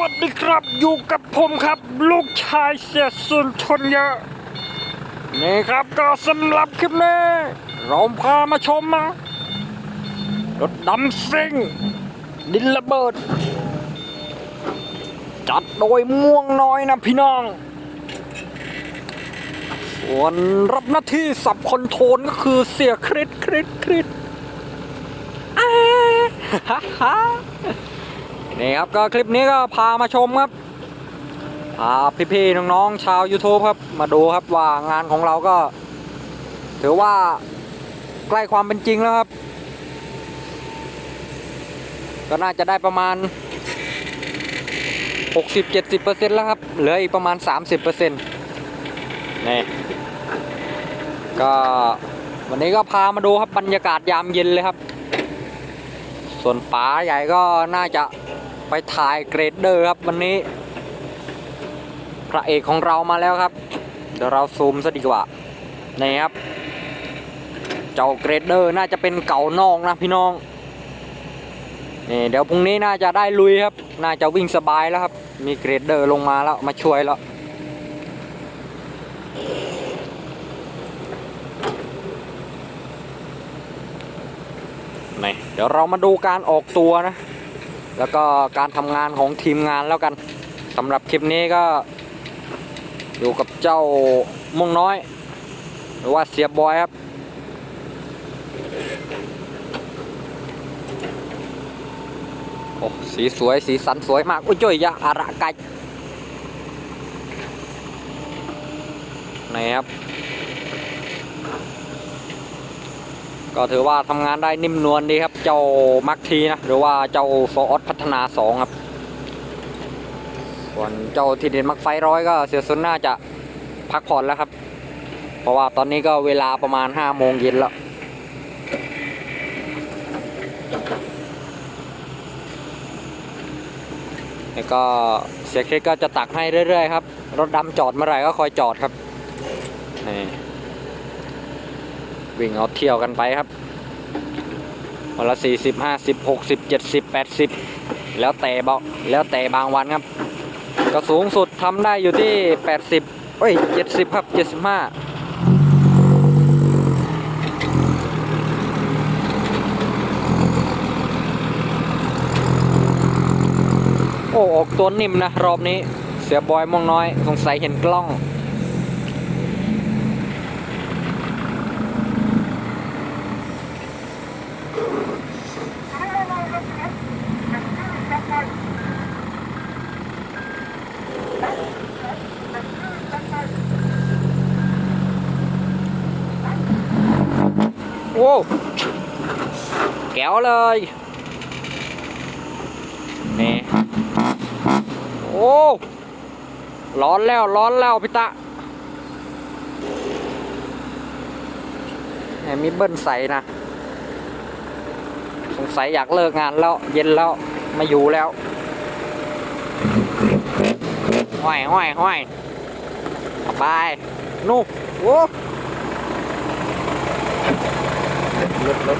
วัสดีครับอยู่กับผมครับ ลูกชายเสียสุนทนเยอะ นี่ครับก็สำหรับคลิปนี้เราพามาชมนะรถดำซิ่ง ดินระเบิด จัดโดยม่วงน้อยนะพี่น้อง ส่วนรับหน้าที่สับคอนโทรลก็คือเสียคริสคริสคริสอ่า นี่ครับก็คลิปนี้ก็พามาชมครับพาพี่ๆน้องๆชาว YouTube ครับ มาดูครับว่างานของเราก็ ถือว่าใกล้ความเป็นจริงแล้วครับ ก็น่าจะได้ประมาณ 60-70%แล้วครับ เหลืออีกประมาณ 30%นี่ก็วันนี้ก็พามาดูครับบรรยากาศยามเย็นเลยครับ ส่วนป๋าใหญ่ก็น่าจะ ไปถ่ายเกรดเดอร์ครับวันนี้ พระเอกของเรามาแล้วครับ เดี๋ยวเราซูมซะดีกว่านี่ครับ เจ้าเกรดเดอร์น่าจะเป็นเก่านอกนะพี่น้องนี่เดี๋ยวพรุ่งนี้น่าจะได้ลุยครับ น่าจะวิ่งสบายแล้วครับ มีเกรดเดอร์ลงมาแล้วมาช่วยแล้วนี่เดี๋ยวเรามาดูการออกตัวนะ แล้วก็การทำงานของทีมงานแล้วกันสำหรับคลิปนี้ก็อยู่กับเจ้าม่วงน้อย หรือว่าเสียบอยครับโอ้สีสวยสีสันสวยมาก อุ้ยจ้ยยะอาระไกไหนครับ ก็ถือว่าทำงานได้นิ่มนวลดีครับ เจ้ามักทีนะ หรือว่าเจ้าฟอสพัฒนาสองครับส่วนเจ้าทีเด่นมักไฟร้อยก็เสียสุนน่าจะพักผ่อนแล้วครับ เพราะว่าตอนนี้ก็เวลาประมาณ5โมงเย็นแล้วแล้วก็เสียเคสก็จะตักให้เรื่อยๆครับ รถดำจอดเมื่อไหร่ก็คอยจอดครับนี่ วิ่งเอาเที่ยวกันไปครับวันละสี่สิบห้าสิบหกสิบเจ็ดสิบแปดสิบแล้วแต่เบาแล้วแต่บางวันครับ ก็สูงสุดทำได้อยู่ที่แปดสิบเอ้ยเจ็ดสิบครับเจ็ดสิบห้าโอ้ออกตัวนิ่มนะ รอบนี้เสียบอยมองน้อย สงสัยเห็นกล้อง แก้วเลย นี่ โอ้ ร้อนแล้วร้อนแล้วพี่ตะแหมมีเบิ้ลใส่นะ สงสัยอยากเลิกงานแล้ว เย็นแล้วมาอยู่แล้วห้อยห้อยห้อยไป นู่โอ้ รถรถ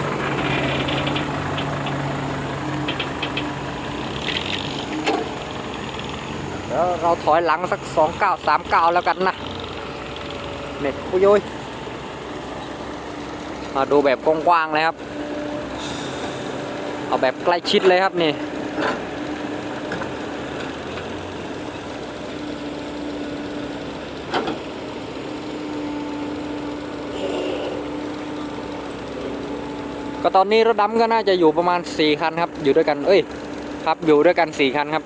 แล้วเราถอยหลังสักสองเก้าสามเก้าแล้วกันนะเนี่ยอุยโยยมาดูแบบกว้างๆเลยครับ เอาแบบใกล้ชิดเลยครับนี่ ก็ตอนนี้รถดำก็น่าจะอยู่ประมาณ 4 คันครับ อยู่ด้วยกัน เอ้ย ครับ อยู่ด้วยกัน 4 คันครับ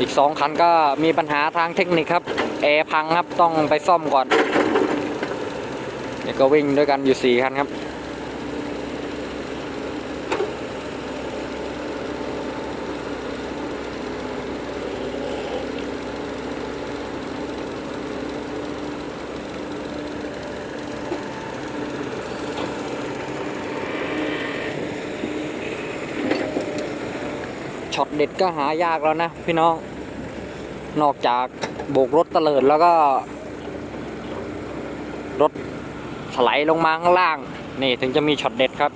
อีก 2 คันก็มีปัญหาทางเทคนิคครับ แอร์พังครับ ต้องไปซ่อมก่อนเดี๋ยก็วิ่งด้วยกันอยู่ 4 คันครับ ช็อตเด็ดก็หายากแล้วนะพี่น้อง นอกจากโบกรถเตลิดแล้วก็ รถถลายลงมาข้างล่าง นี่ถึงจะมีช็อตเด็ดครับ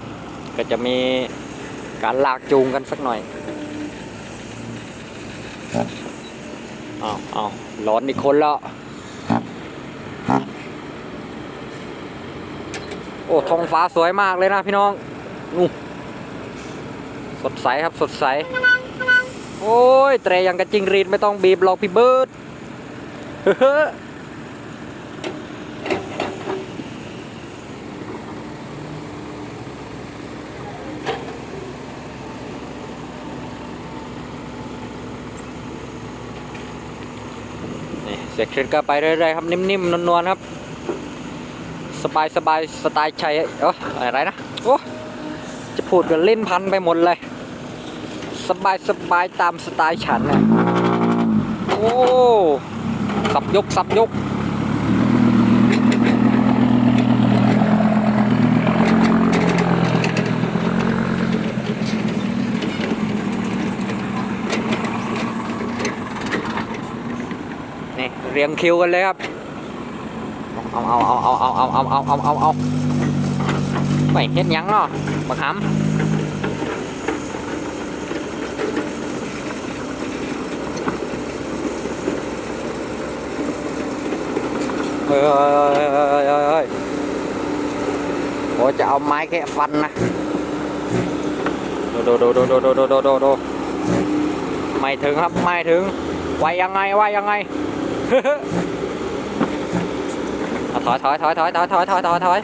ก็จะมีการลากจูงกันสักหน่อยเอาวอ้าร้อนอีกคนแล้ว โอ้ท้องฟ้าสวยมากเลยนะพี่น้องนู่สดใสครับสดใส โอ้ยแตรยังกระจิงรีดไม่ต้องบีบหรอกพี่เบิร์ดเฮ้อนี่เสียงเครื่องก็ไปเรื่อยๆครับ นิ่มๆนวลๆครับ สบายสบายๆสไตล์ชัยเอออะไรนะ โอ้ จะพูดกันเล่นพันไปหมดเลย สบายสบายตามสไตล์ฉันนะโอ้สับยกสับยกนี่เรียงคิวกันเลยครับ เอาเอาเอาเอาเอาเอาเอาเอาเอาเอาเอาไม่เฮ็ดยังเนาะบักหำ ฮ้ยเฮ้ยเฮ้ยเฮ้ยโอ้จะเอาไม้แค่ฟันนะโดโดโดโดโดโดโดโดโดไม่ถึงครับไม่ถึงไวยังไงไวยังไงถอยถอยถอยถอยถอยถอยถอยถอยถอย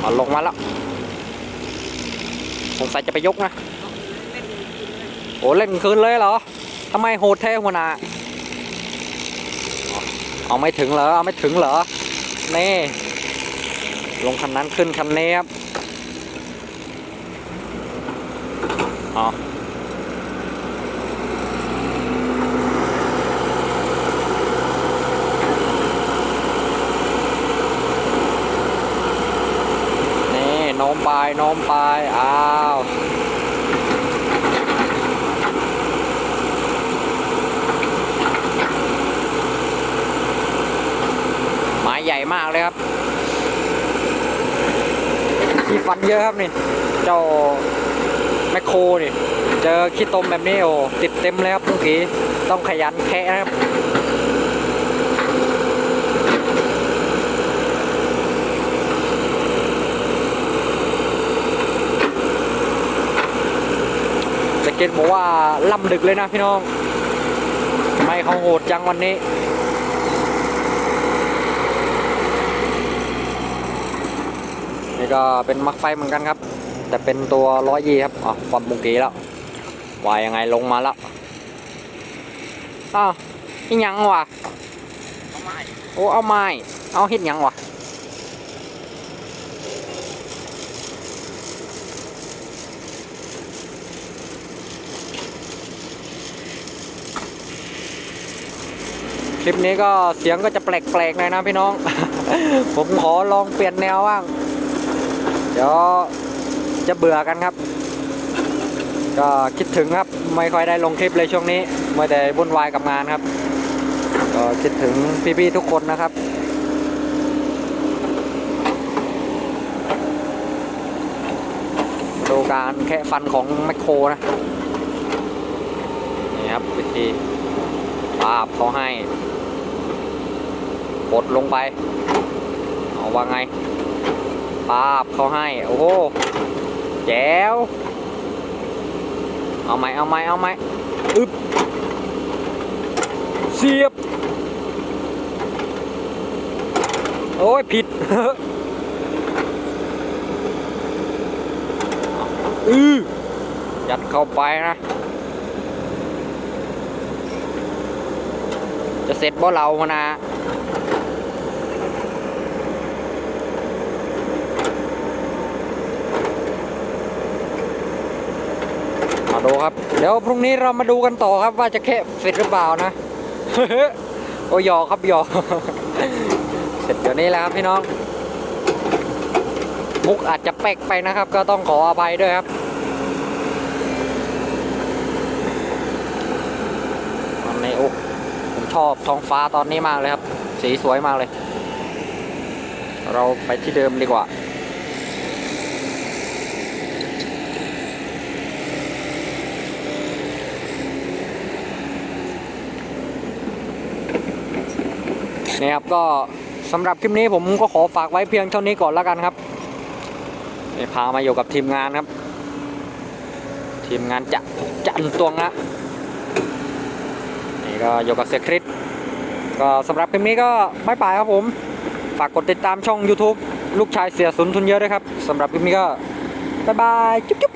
เอาลงมาแล้วสงสัยจะไปยกนะ โอ้เล่นคืนเลยเหรอ ทำไมโหดแท้หัวหน้าเอาไม่ถึงเหรอ เอาไม่ถึงเหรอ นี่ ลงคันนั้นขึ้นคันนี้ครับอ๋อนี่โน้มไปโน้มไป อ้าว ใหญ่มากเลยครับขี้ฟันเยอะครับนี่ เจ้าแมคโครนี่ เจอขี้ตมแบบนี้โอ้ติดเต็มเลยครับเมื่อกี้ต้องขยันแคะนะครับสเก็ตบอกว่าล่ำดึกเลยนะพี่น้อง ไม่เขาโหดจังวันนี้ นี่ก็เป็นมักไฟเหมือนกันครับ แต่เป็นตัวร้อยยี่ครับอ๋อความบุงกีแล้ววายยังไงลงมาแล้วอ้าวนี่ยังวะโอ้เอาไม้เอาเฮ็ดหยังวะคลิปนี้ก็เสียงก็จะแปลกๆหน่อยนะพี่น้อง ผมขอลองเปลี่ยนแนวบ้าง เดี๋ยวจะเบื่อกันครับ ก็คิดถึงครับไม่ค่อยได้ลงคลิปเลยช่วงนี้ไม่ได้วุ่นวายกับงานครับ ก็คิดถึงพี่ๆทุกคนนะครับดูการแค่ฟันของแมคโครนะนี่ครับวิธีปาบเขาให้กดลงไป เอาว่าไง ปาบเขาให้ โอ้โห แจ๋ว เอาไหมเอาไหมเอาไหมอึบเสียบ โอ้ย ผิดอือยัดเข้าไปนะ จะเสร็จบ่เรามานะ มาดู ครับ เดี๋ยวพรุ่งนี้เรามาดูกันต่อครับว่าจะแค่เสร็จหรือเปล่านะโอ้ยหยอกครับหยอกเสร็จเดี๋ยวนี้แล้วครับพี่น้อง มุกอาจจะแปกไปนะครับ ก็ต้องขออภัยด้วยครับตอนนี้โอ้ผมชอบท้องฟ้าตอนนี้มากเลยครับ สีสวยมากเลย เราไปที่เดิมดีกว่า นี่ครับก็สำหรับคลิปนี้ผมก็ขอฝากไว้เพียงเท่านี้ก่อนแล้วกันครับนี่พามาอยู่กับทีมงานครับ ทีมงานจะจันตวงนะนี่ก็อยู่กับเซคริสก็สำหรับคลิปนี้ก็บายบายครับผม ฝากกดติดตามช่อง YouTube ลูกชายเสียสุนทุนเยอะด้วยครับสำหรับคลิปนี้ก็บ๊ายบาย จุ๊บ